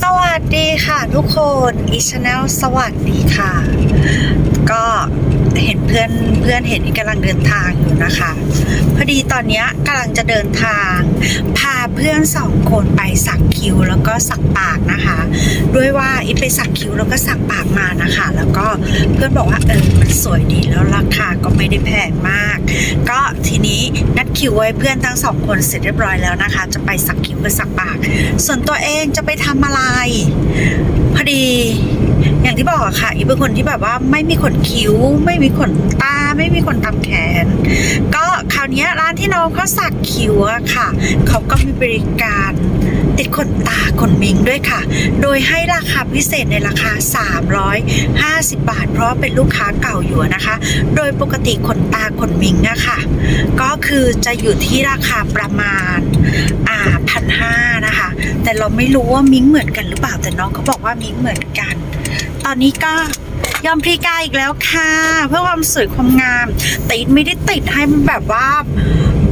สวัสดีค่ะทุกคนอีชแนลสวัสดีค่ะ ก็เห็นเพื่อนเพื่อนเห็นกำลังเดินทางอยู่นะคะ พอดีตอนนี้กำลังจะเดินทาง พาเพื่อนสองคนไปสักคิ้วแล้วก็สักปากนะคะ ด้วยว่าอีไปสักคิ้วแล้วก็สักปากมานะคะ แล้วก็เพื่อนบอกว่าเออมันสวยดีแล้วราคาก็ไม่ได้แพงมาก ก็ทีนี้นัดคิวไว้เพื่อนทั้งสองคนเสร็จเรียบร้อยแล้วนะคะ จะไปสักคิ้วกับสักปาก ส่วนตัวเองจะไปทำอะไรพอดี อย่างที่บอกอะค่ะอีเป็นคนที่แบบว่าไม่มีขนคิ้ว ไม่มีขนตา ไม่มีขนตามแขน ก็คราวนี้ร้านที่น้องเขาสักคิ้วอะค่ะ เขาก็มีบริการ ติดขนตาขนมิงด้วยค่ะ โดยให้ราคาพิเศษในราคา 350 บาท เพราะเป็นลูกค้าเก่าอยู่นะคะ โดยปกติขนตาขนมิงอะค่ะ ก็คือจะอยู่ที่ราคาประมาณอ่าพันห้านะคะ แต่เราไม่รู้ว่ามิงเหมือนกันหรือเปล่า แต่น้องเขาบอกว่ามิงเหมือนกัน ตอนนี้ก็ยอมพรีกายอีกแล้วค่ะ เพื่อความสวยความงามติดไม่ได้ติดให้มันแบบว่า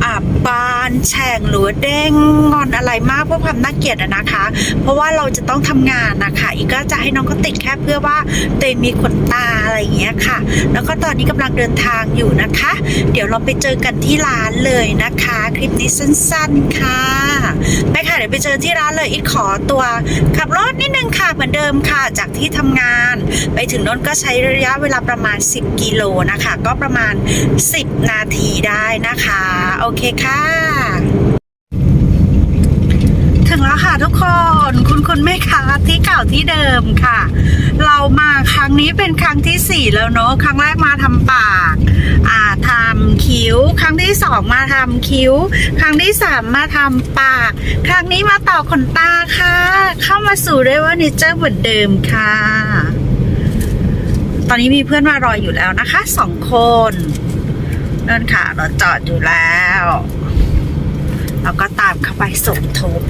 อ่าบานแฉ่งหรือเด้งงอนอะไรมากเพื่อความน่าเกลียดนะคะ เพราะว่าเราจะต้องทำงานนะคะอีกก็จะให้น้องเขาติดแค่เพื่อว่าตัวเองมีขนตาอะไรอย่างเงี้ยค่ะ แล้วก็ตอนนี้กำลังเดินทางอยู่นะคะ เดี๋ยวเราไปเจอกันที่ร้านเลยนะคะ คลิปนี้สั้นๆค่ะไปค่ะเดี๋ยวไปเจอที่ร้านเลยอีกขอตัวขับรถนิดนึงค่ะเหมือนเดิมค่ะ จากที่ทำงาน ไปถึงน้นก็ใช้ระยะเวลาประมาณ 10 กิโลนะคะ ก็ประมาณ 10 นาทีได้นะคะโอเคค่ะ ถึงแล้วค่ะทุกคนคุณคุณแม่ค้าที่เก่าที่เดิมค่ะ เรามาครั้งนี้เป็นครั้งที่สี่แล้วเนอะครั้งแรกมาทำปาก อ่าทำคิ้ว ครั้งที่สองมาทำคิ้ว ครั้งที่สามมาทำปาก ครั้งนี้มาต่อขนตาค่ะ เข้ามาสู่เรเวอร์นิเจอร์เหมือนเดิมค่ะ ตอนนี้มีเพื่อนมารออยู่แล้วนะคะสองคน นั่นค่ะรถจอดอยู่แล้ว เราก็ตามเข้าไปสมทบ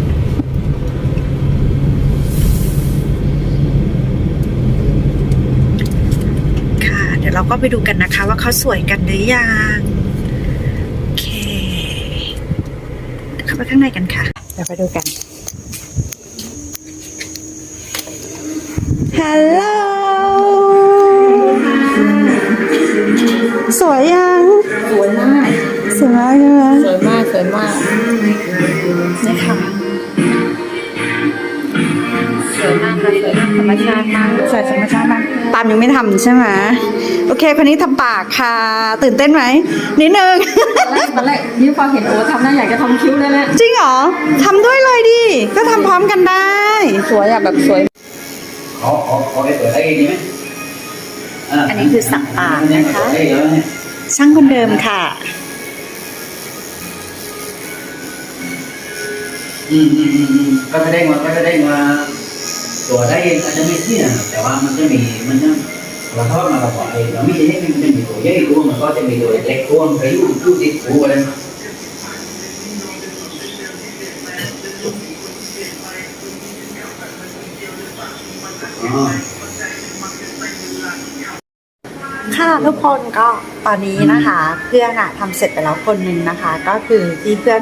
ค่ะเดี๋ยวเราก็ไปดูกันนะคะ ว่าเขาสวยกันหรือยังโอเคเข้าไปข้างในกันค่ะเดี๋ยวไปดูกันฮัลโหล สวยยังากสวยมากใช่ไหมสวยมากสวยมากนี่ค่ะสวยมากค่ะสวยมากธรรมชาติมากสวยธรรมชาติมากตามยังไม่ทำใช่ไหมโอเคคนนี้ทำปากค่ะ ตื่นเต้นไหมนิดนึงตอนแรกตอนแรกยิ้มพอเห็นโอ้ทำได้อยากจะทำคิ้วเลยแหละจริงเหรอทำด้วยเลยดิก็ทำพร้อมกันได้ สวยอะแบบสวยขอขอขอไปเปิดได้ดีไหมอันนี้คือสักปากนะคะเปิดได้เยอะเนี่ยช่างคนเดิมค่ะ อืมอืมอืมอืมก็แสดงว่าก็แสดงว่าตัวได้อาจจะไม่เที่ยงแต่ว่ามันจะมีมันจะเราทอดมาเราบอกไอ้เราไม่ใช่เล็กมันจะมีตัวใหญ่ตัวมันก็จะมีตัวเล็กตัวมันไปอยู่อยู่ติดหูอะไรอ๋อ ค่ะ ทุกคนก็ตอนนี้นะคะ เพื่อนอะทำเสร็จไปแล้วคนหนึ่งนะคะ ก็คือที่เพื่อน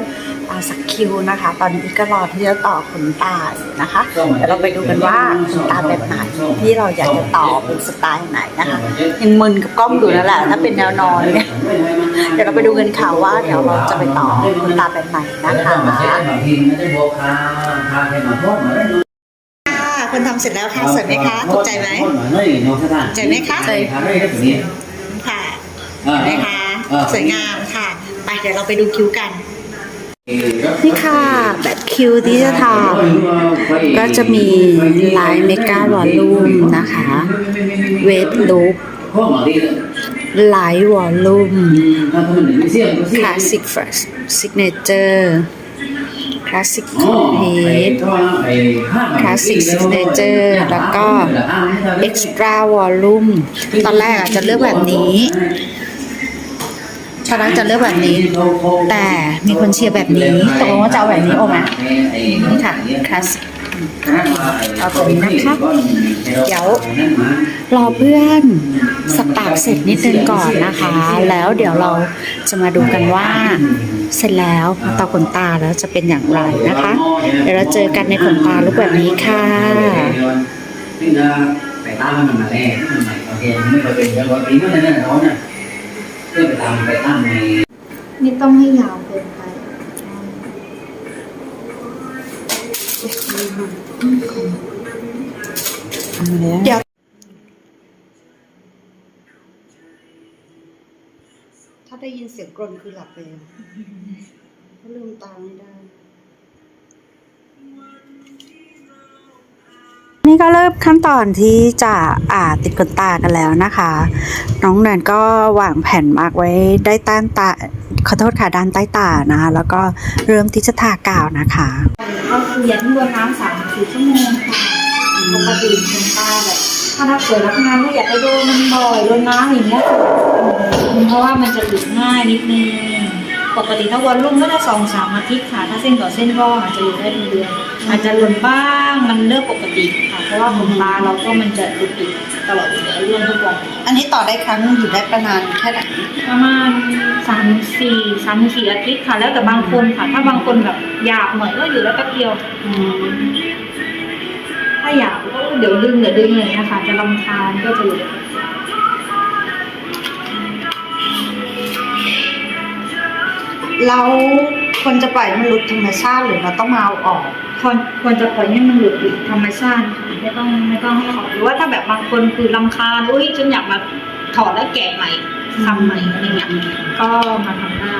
อ่าสักคิวนะคะ ตอนนี้อีกก็รอที่จะต่อขนตาอยู่นะคะเดี๋ยวเราไปดูกันว่าขนตาแบบไหนที่เราอยากจะต่อเป็นสไตล์ไหนนะคะยังมึนกับกล้องอยู่นั่นแหละถ้าเป็นแนวนอนเนี่ยเดี๋ยวเราไปดูกันค่ะว่าเดี๋ยวเราจะไปต่อขนตาแบบไหนนะคะบางทีมันจะบอกคาคาให้มาพบมาได้ค่ะคนทำเสร็จแล้วค่ะสวยไหมคะถูกใจไหมใจไหมคะใจค่ะได้แบบนี้ค่ะ อ่าเห็นไหมคะอ่า สวยงามค่ะ ไปเดี๋ยวเราไปดูคิ้วกัน นี่ค่ะ แบบคิวที่จะทำก็จะมีไลน์เมกาวอลลุ่มนะคะ เวทลุกพวกหมอดีเลยไลท์วอลลุ่มถ้ามันไม่เสี่ยงก็คเสี่ยงลาสสิกเฟิร์สซิกเนเจอร์คลาสสิกคอ๋ออมเพไอ้ลตัวไอ้ห้างคลาสสิกซิกเนเจอร์แล้วก็ เอ็กซ์ตร้าวอลลุ่มตอนแรกอะจะเลือกแบบนี้ ตอนแรกจะเลือกแบบนี้ แต่มีคนเชียร์แบบนี้ตกลงว่าจะเอาแบบนี้โอไหมนี่ค่ะคลาสเอาตัวนี้นะคะเดี๋ยวรอเพื่อนสกปากเสร็จนิดนึงก่อนนะคะ แล้วเดี๋ยวเราจะมาดูกันว่าเสร็จแล้วมาต่อขนตาแล้วจะเป็นอย่างไรนะคะ เดี๋ยวเราเจอกันในขนตาลุกแบบนี้ค่ะนี่นะไปตามมันมาแน่มันใหม่โอเคไม่เคยเป็นอย่างว่าปีนั้นนั่นน้องน่ะเพื่อไปตามไปตามในนี่ต้องให้ยาวเกินไปเดี๋ยวถ้าได้ยินเสียงกรนคือหลับไปแล้วถ้าลืมตาไม่ได้ นี่ก็เริ่มขั้นตอนที่จะอ่าติดขนตากันแล้วนะคะ น้องแนนก็วางแผ่นมาร์กไว้ได้ต้านตาขอโทษค่ะด้านใต้ตานะคะ แล้วก็เริ่มที่จะทากาวนะคะก็คืออย่าทิ้งบนน้ำสามสี่ชั่วโมงค่ะปกติคนตาแบบถ้าถ้าเกิดรับงานไม่อยากไปโดนมันบ่อยโดนน้ำอย่างเงี้ยค่ะเพราะว่ามันจะหลุดง่ายนิดนึงปกติถ้าวันรุ่งก็จะสองสามอาทิตย์ค่ะ ถ้าเส้นต่อเส้นก็อาจจะอยู่ได้เป็นเดือน อาจจะหล่นบ้างมันเริ่มปกติค่ะเพราะว่าขนตาเราก็มันจะหลุดอยู่ตลอดอยู่แล้วร่วงทุกวันอันนี้ต่อได้ครั้งหนึ่งอยู่ได้ประมาณแค่ไหนประมาณสามสี่สามสี่อาทิตย์ค่ะ แล้วแต่บางคนค่ะ ถ้าบางคนแบบอยากหน่อยก็อยู่แล้วแป๊บเดียวถ้าอยากก็เดี๋ยวดึงเดี๋ยวดึงเลยนะคะจะรำคาญก็จะอยู่เราควรจะปล่อยให้มันหลุดธรรมชาติหรือเราต้องมาเอาออก ควรควรจะปล่อยให้มันหลุดอยู่ธรรมชาติค่ะไม่ต้องไม่ต้องให้ถอดหรือว่าถ้าแบบบางคนคือรำคาญอุ้ยฉันอยากมาถอดแล้วแกะใหม่ทำใหม่อะไรเงี้ยก็มาทำได้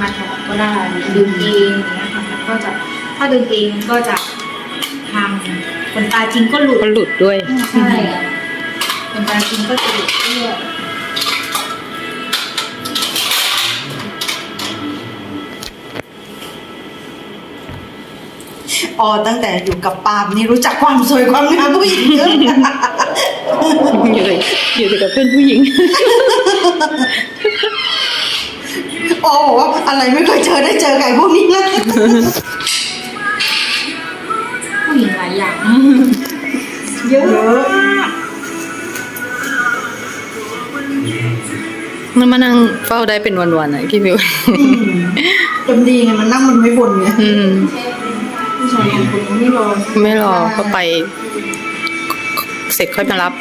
มาถอดก็ได้ดึงเองอย่างเงี้ยค่ะมันก็จะถ้าดึงเองมันก็จะทำคนตาจริงก็หลุดก็หลุดด้วย ใช่คนตาจริงก็จะหลุดด้วย อ๋อตั้งแต่อยู่กับปาล์มนี่รู้จักความสวยความงามผู้หญิงเยอะอยู่เลยอยู่กับเพื่อนผู้หญิงอ๋อบอกว่าอะไรไม่เคยเจอได้เจอไก่พวกนี้เลยผู้หญิงหลายอย่างเยอะมันมานั่งเฝ้าได้เป็นวันๆอะพี่มิวจนดีไงมันนั่งมันไม่บ่นไงอืมผู้ ชายบางคนไม่รอไม่รอก็ไป เสร็จค่อยมารับ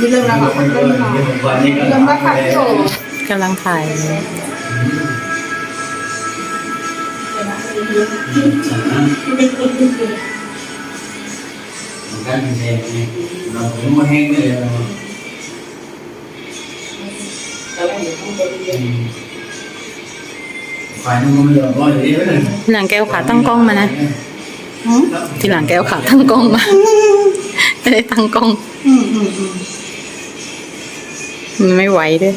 นี่เริ่มแล้วเหรอเริ่มแล้วเริ่มแล้วค่ะพี่โอกำลังถ่ายกันแห้งเราถึงมาแห้งเลยฝ่า ยเลยหลังแก้วขาตั้งกล้องมานะหืมทีหลังแก้วขาตั้งกล้องมาไม่ได้ตั้งกล้องอืมอืมอืมมันไม่ไหวด้วย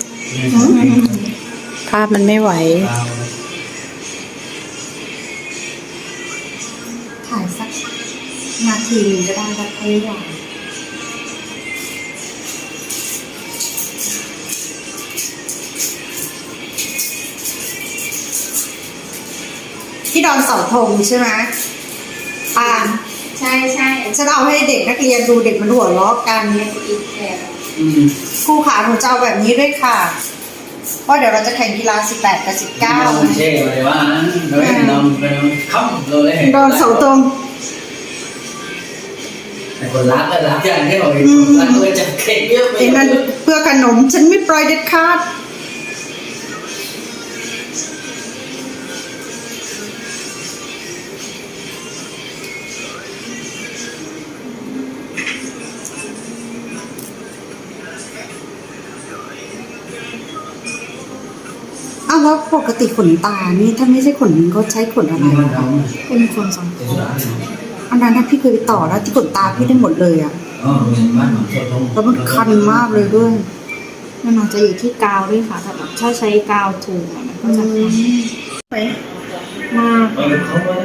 ภาพมันไม่ไหวถ่ายสักนาทีหนึ่งก็ได้ครับพยายา ที่ดอนเสาธงใช่ไหมปาล์มใช่ใช่ฉันเอาให้เด็กนักเรียนดูเด็กมันหัวล้อกันอีกแบบอืมครูขาหนูจะเอาแบบนี้ด้วยค่ะเพราะเดี๋ยวเราจะแข่งกีฬา 18 กับไม่ใช่เลยว่าเราให้นอนไปค่ำเลย19ดอนเสาธงแต่คนรักก็รักอย่างที่เราเห็นรักเลยจะเก่งเยอะไปเห็นมันเพื่อขนมฉันไม่ปล่อยเด็ดขาด ปกติขนตานี่ถ้าไม่ใช่ขนนี้เขาใช้ขนอะไรอะคะเป็นคนสองคนอันนั้นนะพี่เคยไปต่อแล้วที่ขนตาพี่ได้หมดเลยอะอ๋อบ้านของโซทงแล้วมันคันมากเลยด้วยมันอาจจะอยู่ที่กาวด้วยค่ะถ้าแบบถ้าใช้กาวถูกอะมันก็จะทำไปมากเออเขาไว้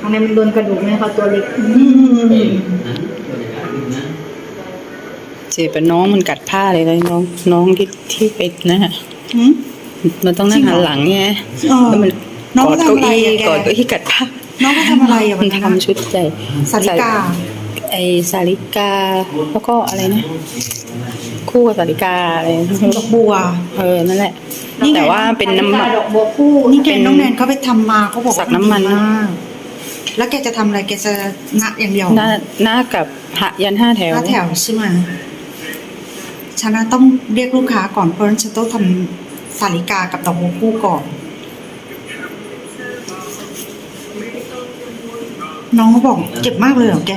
ทำไมมันโดนกระดูกไหมคะตัวเล็กเจ็บเป็นน้องมันกัดผ้าเลยเลยน้องน้องที่ที่ไปนะฮะหื มมันต้องนั่งหันหลังไงเออแล้วมันน้องกอดทำเก้าอะไรอี้อะแก กอดเก้าอี้กัดผ้าน้องเขาทำอะไรอะมัวันนนั้นอะทำชุดใหญ่สาริกา ไอสาริกา แล้วก็อะไรนะ คู่กับสาริกาอะไรดอกบัว เออนั่นแหละ นี่ไง แต่ว่าเป็นน้ำมัน ดอกบัวคู่นี่แกเป็นน้องแนนเขาไปทำมาเขาบอกว่าสักน้ำมัน ดีากแล้วแกจะทำอะไรแกจะนัดอย่างเดียวหน้าหน้ากับหะยันห้าแถวห้าแถวใช่ไหมฉันน่ะต้องเรียกลูกค้าก่อนเพราะฉะนั้นฉันต้องทำ สาลิกากับดอกบัวคู่ก่อน น้องเขาบอกเจ็บมากเลยเหรอแก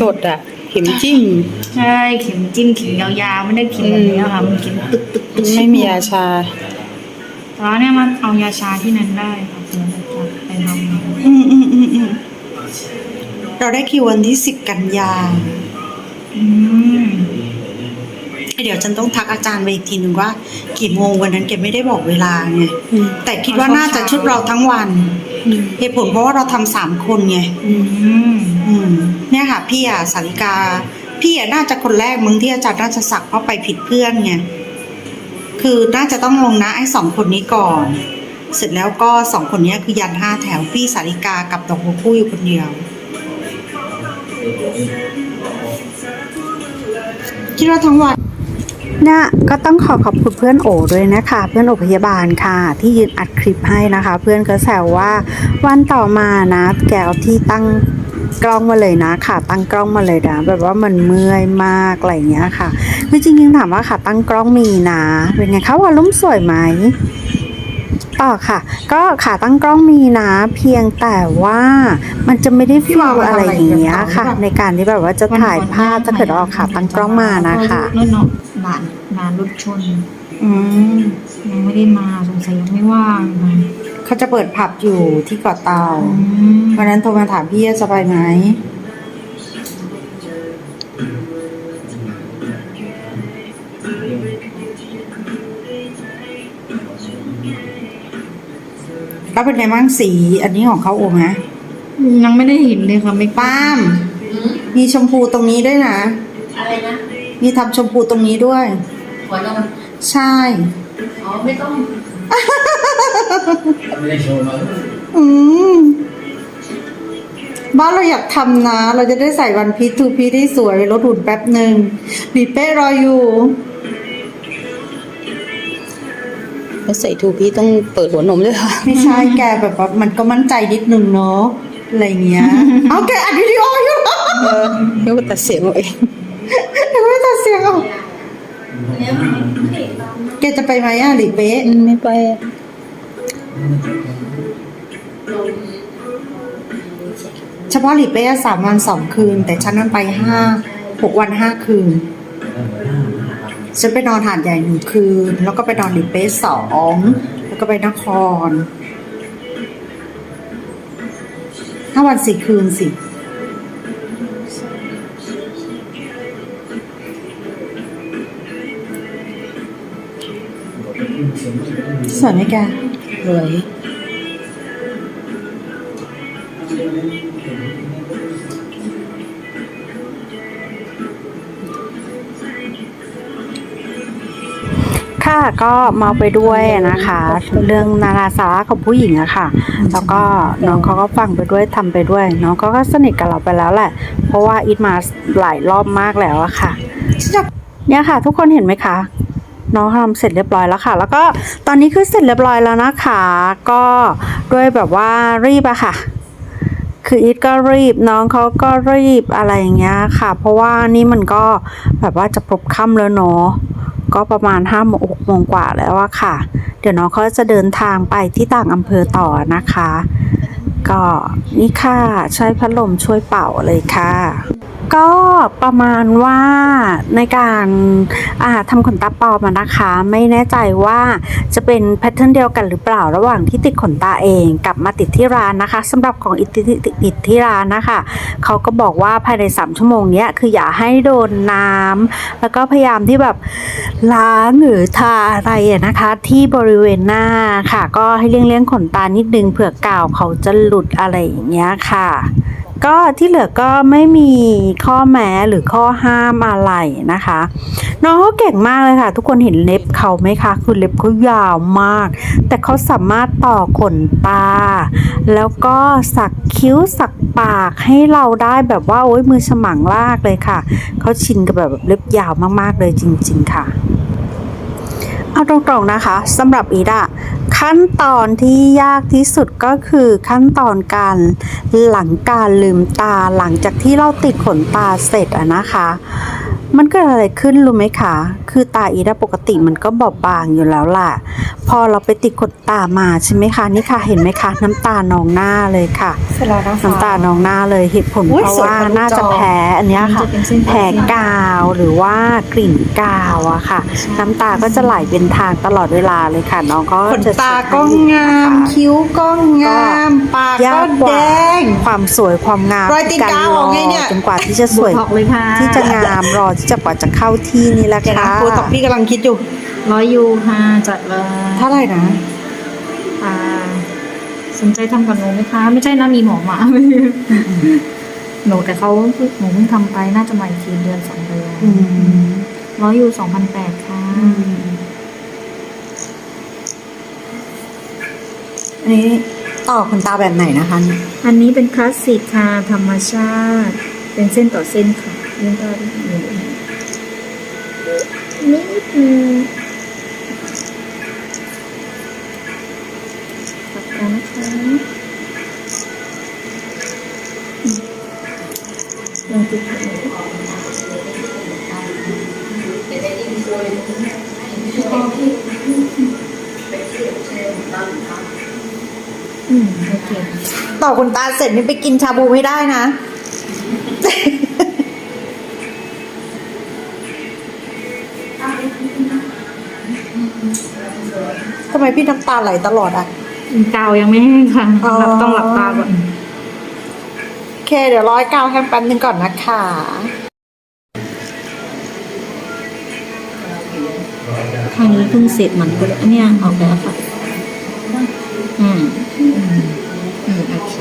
สดอะ เข็มจิ้ม ใช่เข็มจิ้มเข็มยาวๆไม่ได้เข็มแบบนี้ค่ะมันเข็มตึกตึกตึกไม่มียาชาแต่ว่าเนี่ยมันเอายาชาที่นั้นได้ค่ะเพื่อจะไปทำอืมอืมอืมอืมเราได้คิววันที่สิบกันยา อืม เดี๋ยวฉันต้องทักอาจารย์ไปอีกทีหนึ่งว่ากี่โมงวันนั้นแกไม่ได้บอกเวลาไงอืม แต่คิดว่าน่าจะชุดเราทั้งวันอืมเหตุผลเพราะว่าเราทำสามคนไง อืมอืมเนี่ยค่ะพี่อะสาริกา พี่อะน่าจะคนแรกมึงที่อาจารย์น่าจะสักเพราะไปผิดเพื่อนไงคือน่าจะต้องลงนะไอ้สองคนนี้ก่อน เสร็จแล้วก็สองคนนี้คือยันห้าแถวพี่สาริกากับดอกบัวคู่อยู่คนเดียวคิดว่าทั้งวัน เนี่ยก็ต้องขอขอบคุณเพื่อนโอด้วยนะคะ เพื่อนโอพยาบาลค่ะ ที่ยืนอัดคลิปให้นะคะ เพื่อนก็แซวว่าวันต่อมานะแกเอาที่ตั้งกล้องมาเลยนะค่ะ ตั้งกล้องมาเลยนะแบบว่ามันเมื่อยมากอะไรอย่างเงี้ยค่ะคือจริงๆถามว่าค่ะ ตั้งกล้องมีนะเป็นไงคะวอลลุ่มสวยไหมต่อค่ะ ก็ขาตั้งกล้องมีนะ เพียงแต่ว่ามันจะไม่ได้ฟิลอะไรอย่างเงี้ยค่ะ ในการที่แบบว่าจะถ่ายภาพถ้าเกิดเอาขาตั้งกล้องมานะคะนั่นเนาะ หลานหลานรถชนอืมยังไม่ได้มาสงสัยยังไม่ว่างค่ะเขาจะเปิดผับอยู่ที่เกาะเตาอืมวันนั้นโทรมาถามพี่จะไปไหมแล้วเป็นไงบ้างสี อันนี้ของเขาโอไหมยังไม่ได้เห็นเลยค่ะไม่ป้าม มีชมพูตรงนี้ด้วยนะ อะไรนะ มีทำชมพูตรงนี้ด้วย หัวนอนใช่ อ๋อไม่ต้องไม่ได้โชว์มาอืม บ้านเราอยากทำนะ เราจะได้ใส่วันพีทูพีที่สวยลดหุ่นแป๊บหนึ่งดีเป้รออยู่แล้วใส่ทูพีต้องเปิดหัวนมด้วยค่ะ ไม่ใช่แกแบบว่ามันก็มั่นใจนิดนึงเนาะอะไรเงี้ย เอาแกอัดวิดีโออยู่ เออเดี๋ยวก็ตัดเสียงเอาเอง เดี๋ยวไม่ตัดเสียงออก แกจะไปไหมอะหลีเป๊ะไม่ไปเฉพาะหลีเป๊ะสามวันสองคืน แต่ฉันนั้นไปห้าหกวันห้าคืน ฉันไปนอนหาดใหญ่หนึ่งคืน แล้วก็ไปนอนหลีเป๊ะสองแล้วก็ไปนครห้าวันสี่คืนสิ สวยไหมแกรวยค่ะก็เมาไปด้วยนะคะ เรื่องนาราสาระของผู้หญิงอะค่ะ แล้วก็น้องเขาก็ฟังไปด้วยทำไปด้วย น้องเขาก็สนิทกับเราไปแล้วแหละ เพราะว่าอีทมาหลายรอบมากแล้วอะค่ะเนี่ยค่ะ ทุกคนเห็นไหมคะ น้องทำเสร็จเรียบร้อยแล้วค่ะ แล้วก็ตอนนี้คือเสร็จเรียบร้อยแล้วนะคะ ก็ด้วยแบบว่ารีบอะค่ะ คืออีทก็รีบน้องเขาก็รีบอะไรอย่างเงี้ยค่ะ เพราะว่านี่มันก็แบบว่าจะพบค่ำแล้วเนาะก็ประมาณห้าโมงหกโมงกว่าแล้วอะค่ะ เดี๋ยวน้องเขาจะเดินทางไปที่ต่างอำเภอต่อนะคะ ก็นี่ค่ะใช้พัดลมช่วยเป่าเลยค่ะ ก็ประมาณว่าในการาทำขนตาปลอมนะคะ ไม่แน่ใจว่าจะเป็นแพทเทิร์นเดียวกันหรือเปล่าระหว่างที่ติดขนตาเองกับมาติดที่ร้านนะคะสำหรับของอิติติดที่ร้านนะคะเขาก็บอกว่าภายใน 3 ชั่วโมงนี้คืออย่าให้โดนน้ำแล้วก็พยายามที่แบบล้างหรือทาอะไรนะคะ ที่บริเวณหน้าค่ะ ก็ให้เลี่ยงเลี่ยงๆขนตานิดนึงเผื่อกาวเขาจะหลุดอะไรอย่างเงี้ยค่ะ ก็ที่เหลือก็ไม่มีข้อแม้หรือข้อห้ามอะไรนะคะ น้องเขาเก่งมากเลยค่ะ ทุกคนเห็นเล็บเขาไหมคะ คือเล็บเขายาวมาก แต่เขาสามารถต่อขนตา แล้วก็สักคิ้วสักปากให้เราได้แบบว่าโอ้ยมือฉมังลากเลยค่ะ เขาชินกับแบบเล็บยาวมากๆเลยจริง ๆ ค่ะ เอาตรงๆนะคะสำหรับอีดอะขั้นตอนที่ยากที่สุดก็คือขั้นตอนการหลังการลืมตาหลังจากที่เราติดขนตาเสร็จอะนะคะ มันเกิดอะไรขึ้นรู้ไหมคะ คือตาอีดาปกติมันก็บอบบางอยู่แล้วล่ะ พอเราไปติดขนตามาใช่ไหมคะ นี่ค่ะเห็นไหมคะ น้ำตานองหน้าเลยค่ะเสร็จแล้วนะคะน้ำตานองหน้าเลยเหตุผลอุ๊ยเพราะสวยว่าทะลุน่าจะจอแพ้อันเนี้ยค่ะมันจะเป็นเส้นแพ้กาวหรือว่ากลิ่นกาวอะค่ะ น้ำตาก็จะไหลเป็นทางตลอดเวลาเลยค่ะน้องก็ขนจะตาเช็ดก็ให้งามนะคะคิ้วก็งามปากยาก็กกแดว่างความสวยความงามรอยตีนกาออกไงเนี่ยจนกว่าที่จะสวยโบท็อกเลยค่ะที่จะงามรอที่จะกว่าจะเข้าที่นี่แหละเดี๋ยวนะค่ะโบท็อกพี่กำลังคิดอยู่ร้อยยูค่ะจัดเลยเท่าไหร่นะอ่าสนใจทำกับหนูไหมคะ ไม่ใช่นะมีหมอมาหนูแต่เขาหนูเพิ่งทำไปน่าจะใหม่สี่เดือนสองเดือนอืมร้อยยูสองพันแปดค่ะอันนี้ต่อขนตาแบบไหนนะคะ อันนี้เป็นคลาสสิกค่ะธรรมชาติ เป็นเส้นต่อเส้นค่ะเล่นต่อนิดนึง นิดนึงปากกานะคะอืมลองติดดูนะคะอืมโอเคต่อขนตาเสร็จนี่ไปกินชาบูไม่ได้นะำไมพี่น้ำตาไหลตลอดอะกาวยังไม่แห้งค่ะอ๋อหลับต้องหลับตาก่อนโอเค เดี๋ยวร้อยกาวให้แป๊บนึงก่อนนะคะทางนี้เพิ่งเสร็จเหมือนกันอันเนี้ยออกแล้วค่ะอืมอืมอืมโอเค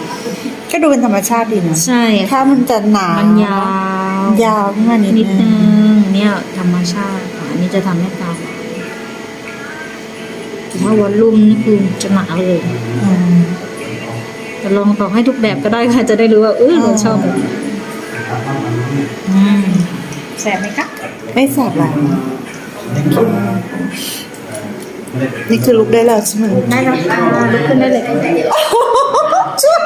ก็ดูเป็นธรรมชาติดีนะใช่ถ้าค่ะมันจะหนามันยาว ยาวขึ้นมานิดนิดนึนึงงเนี่ยธรรมชาติค่ะอันนี้จะทำให้กาวหนา แต่ถ้าวอลลุ่มนี่คือจะหนาเลยอืมแต่ลองต่อให้ทุกแบบก็ได้ค่ะ จะได้รู้ว่าเออเราชอบแบบไหนอืมแสบไหมคะไม่แสบแล้วนี่คือลุกได้แล้วใช่ไหมได้แล้วค่ะลุกขึ้นได้เลยช่วย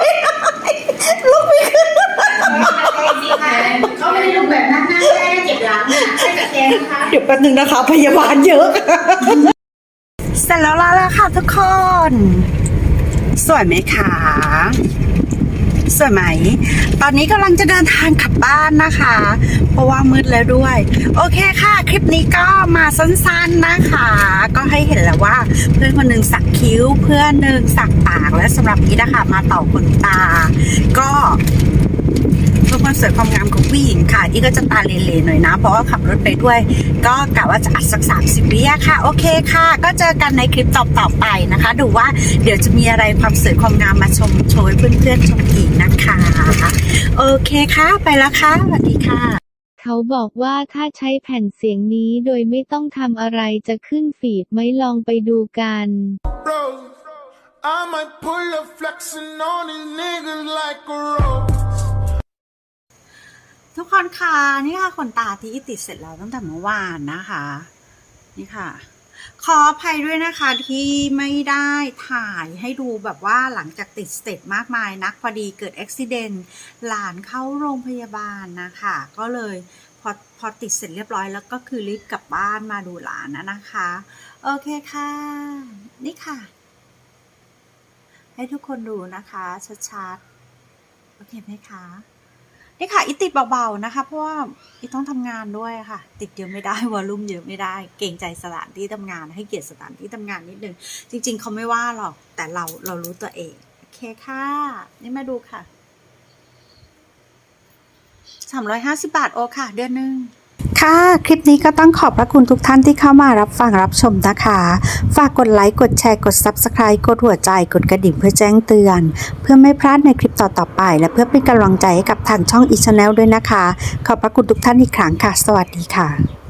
ลุกไม่ขึ้นเขาไม่ได้รูปแบบนั้นนะไม่ได้เจ็บหลังนะไม่ตะแคงนะคะเดี๋ยวแป๊บนึงนะคะ พยาบาลเยอะ เสร็จแล้วล่ะค่ะทุกคน สวยไหมคะสวยไหม ตอนนี้กำลังจะเดินทางกลับบ้านนะคะ เพราะว่ามืดแล้วด้วย โอเคค่ะ คลิปนี้ก็มาสั้นๆนะคะ ก็ให้เห็นแล้วว่า เพื่อนคนหนึ่งสักคิ้ว เพื่อนหนึ่งสักปาก และสำหรับนี้นะคะ มาต่อขนตา ก็ ความสวยความงามของผู้หญิงค่ะอีก็จะตาเลๆหน่อยนะ เพราะว่าขับรถไปด้วย ก็กะว่าจะอัดสักสามสิบวิอะค่ะ โอเคค่ะ ก็เจอกันในคลิปต่อๆไปนะคะ ดูว่าเดี๋ยวจะมีอะไรความสวยความงามมาชมโชว์ให้เพื่อนๆชมอีกนะคะ โอเคค่ะ ไปแล้วค่ะสวัสดีค่ะเขาบอกว่าถ้าใช้แผ่นเสียงนี้โดยไม่ต้องทำอะไรจะขึ้นฟีดไหมลองไปดูกัน Rose. I might pull up flexing on these niggas like a rose. ทุกคนค่ะนี่ค่ะขนตาที่ติดเสร็จแล้วตั้งแต่เมื่อวานนะคะ นี่ค่ะ ขออภัยด้วยนะคะที่ไม่ได้ถ่ายให้ดูแบบว่าหลังจากติดสเตจมากมายนักพอดีเกิดอุบิเหตุหลานเข้าโรงพยาบาลนะคะ ก็เลยพอพอติดเสร็จเรียบร้อยแล้วก็คือรีบกลับบ้านมาดูหลานนะนะคะ โอเคค่ะ นี่ค่ะ ให้ทุกคนดูนะคะชัดๆโอเคไหมคะ นี่ค่ะ อิติดเบาๆนะคะ เพราะว่าอิต้องทำงานด้วยค่ะ ติดเยอะไม่ได้วอลลุ่มเยอะไม่ได้ เก่งใจสถานที่ทำงาน ให้เกียรติสถานที่ทำงานนิดนึง จริง ๆเขาไม่ว่าหรอก แต่เราเรารู้ตัวเอง โอเคค่ะ นี่มาดูค่ะสามร้อยห้าสิบาทโอค่ะ เดือนหนึ่ง ค่ะ คลิปนี้ก็ต้องขอบพระคุณทุกท่านที่เข้ามารับฟังรับชมนะคะ ฝากกดไลค์ กดแชร์ กด Subscribe กดหัวใจ กดกระดิ่งเพื่อแจ้งเตือน เพื่อไม่พลาดในคลิปต่อๆไป และเพื่อเป็นกำลังใจให้กับทางช่องอีชแนลด้วยนะคะ ขอบพระคุณทุกท่านอีกครั้งค่ะ สวัสดีค่ะ